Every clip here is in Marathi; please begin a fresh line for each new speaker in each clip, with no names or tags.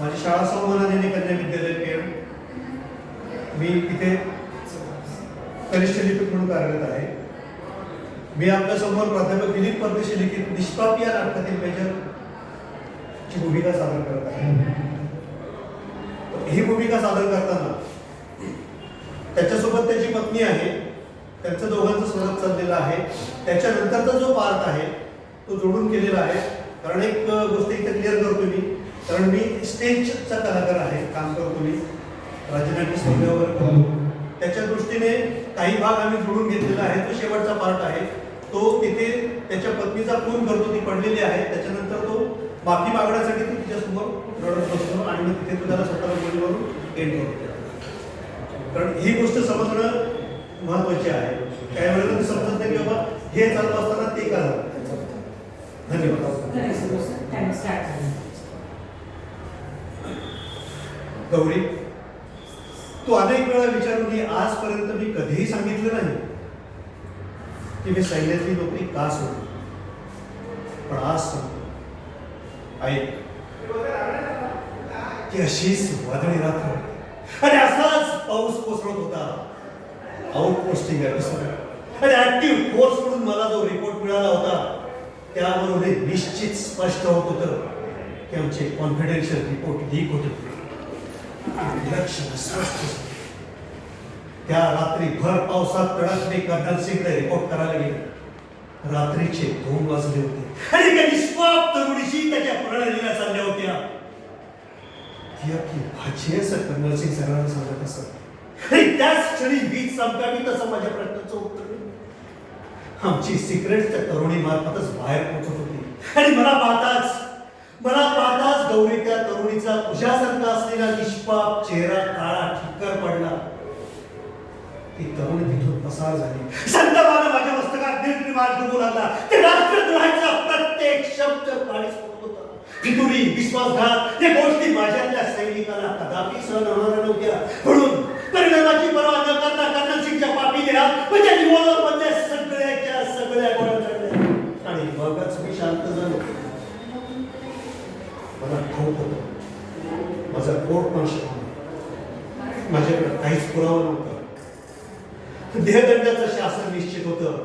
माझी शाळा संवर्धनाने कन्या विद्यालय पेड मी इथे कनिष्ठ लिपिक म्हणून कार्यरत आहे. मी आपल्यासमोर प्राध्यापक दिलीप परदेशी लिखित निष्पाप या नाटकातील मेजर ची भूमिका सादर करत आहे. ही भूमिका सादर करताना त्याच्यासोबत त्याची पत्नी आहे. त्यांचं दोघांचं सोबत चाललेलं आहे. त्याच्यानंतरचा जो पार्ट आहे तो जोडून केलेला आहे. कारण एक गोष्ट इथे क्लिअर करतो मी. कारण मी स्टेजचा कलाकार आहे काम करतो मी. राजनाट्य स्पर्धेवर करतो त्याच्या दृष्टीने काही भाग आम्ही जोडून घेतलेला आहे. तो शेवटचा पार्ट आहे. तो तिथे त्याच्या पत्नीचा खून करतो ती पडलेली आहे. त्याच्यानंतर तो माफी मागण्यासाठी तो तिच्यासमोर रडत बसतो आणि मग तिथे तो त्याला स्वतःला गोळी मारून एंड करतो कारण ही गोष्ट समजणं महत्वाची आहे. काही वेळेला ते समजत नाही की बाबा हे चालू असताना ते का झालं धन्यवाद गौरी तू अनेक वेळा विचारून की आजपर्यंत मी कधीही सांगितलं नाही की मी सैन्यातली नोकरी का सोडली. पण आज सांगतो. ऐक. की अशीच वादळी रात्र आणि असाच पाऊस कोसळत होता. आउटपोस्टिंग एपिसोड आणि ऍक्टिव्ह फोर्स म्हणून मला जो रिपोर्ट मिळाला होता त्यावरून हे निश्चित स्पष्ट होत होतं की आमचे कॉन्फिडेन्शियल रिपोर्ट लीक होते. विलक्षण स्पष्ट त्या रात्री भर पावसात तडक मी कर्नल सिंगला रिपोर्ट करायला गेले. रात्रीचे दोन वाजले होते. आणि एका निष्पाप तरुणीशी त्याच्या प्रणालीला चालल्या होत्या. ती आपली भाजी असं कर्नल सिंग सरांना सांगत असत. आणि त्याच क्षणी वीज संपावी तसं माझ्या प्रश्नाचं उत्तर आमची सिक्रेट त्या तरुणी मार्फतच बाहेर पोहोचत होती. आणि मला पाहताच मला पाहताच गौरी त्या तरुणीचा तुझ्यासारखा तिचा निष्पाप चेहरा काळा ठिक्कर पडला. ती तरुण तिथून पसार झाली. संतापानं माझ्या मस्तकात निर्निमाण डुबू लागला. ते राष्ट्रद्रोहाचा प्रत्येक शब्द पाणी सोडत होता. फितुरी विश्वासघात या गोष्टी माझ्यातल्या सैनिकाला कदापि सहन होणार नव्हत्या. म्हणून परिणामाची पर्वा न करता कर्नल सिंगच्या पापी देहात म्हणजे रिव्हॉल्वर मध्ये म्हणजे सगळ्याच्या सगळ्या गोळ्या चढल्या आणि मगच मी शांत झालो. मला ठाऊक होतं. माझा माझ्याकडे काहीच पुरावा नव्हता. देहदंडाचं शासन निश्चित होतं.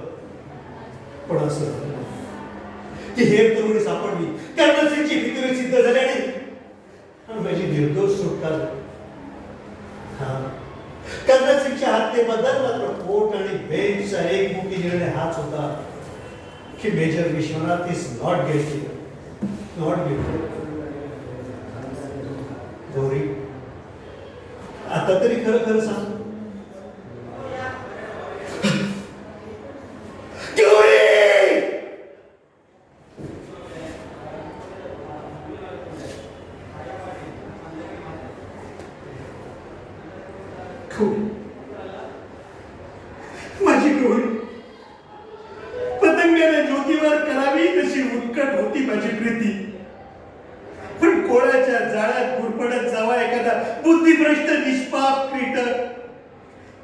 पण असं की हे तरुणी सापडली. कर्नल सिंगची फितुरी सिद्ध झाली आणि माझी निर्दोष सुटका झाली हा. कर्नल सिंगच्या हत्येबद्दल मात्र कोर्ट आणि बेंचचा एकमुखी निर्णय हाच होता की major Vishwanath is not guilty not guilty Gauri आता तरी खरं खरं सांग. माझी गौरी पतंगाने ज्योतीवर करावी तशी उत्कट होती माझी प्रीती. असावा एखादा बुद्धिभ्रष्ट निष्पाप क्रीटक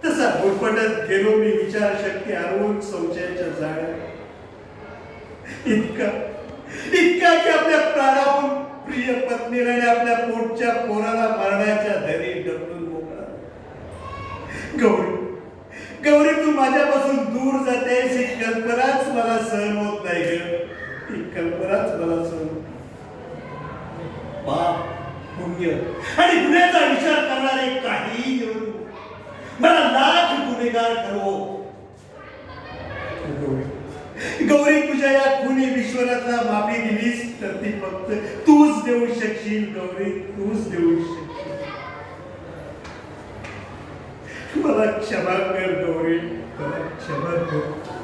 तसा गुरपटत गेलो मी विचार शक्ती हरवून संशयाच्या जाळ्या इतका इतका की आपल्या प्राणाहून प्रिय पत्नीला आणि आपल्या पोटच्या पोराला मारण्याच्या धरी ढकलून मोकळा. गौरी गौरी तू माझ्यापासून दूर जातेस ही कल्पनाच मला सहन होत नाही ग. ही कल्पनाच मला सहन होत बाप पुण्य. आणि गुन्ह्याचा विचार करणारे काही निवडू मला लाख गुन्हेगार ठरवो गौरी तुझ्या या खुनी विश्वनाथला माफी दिलीस तर ती फक्त तूच देऊ शकशील गौरी तूच देऊ शकशील. मला क्षमा कर गौरी. मला क्षमा कर.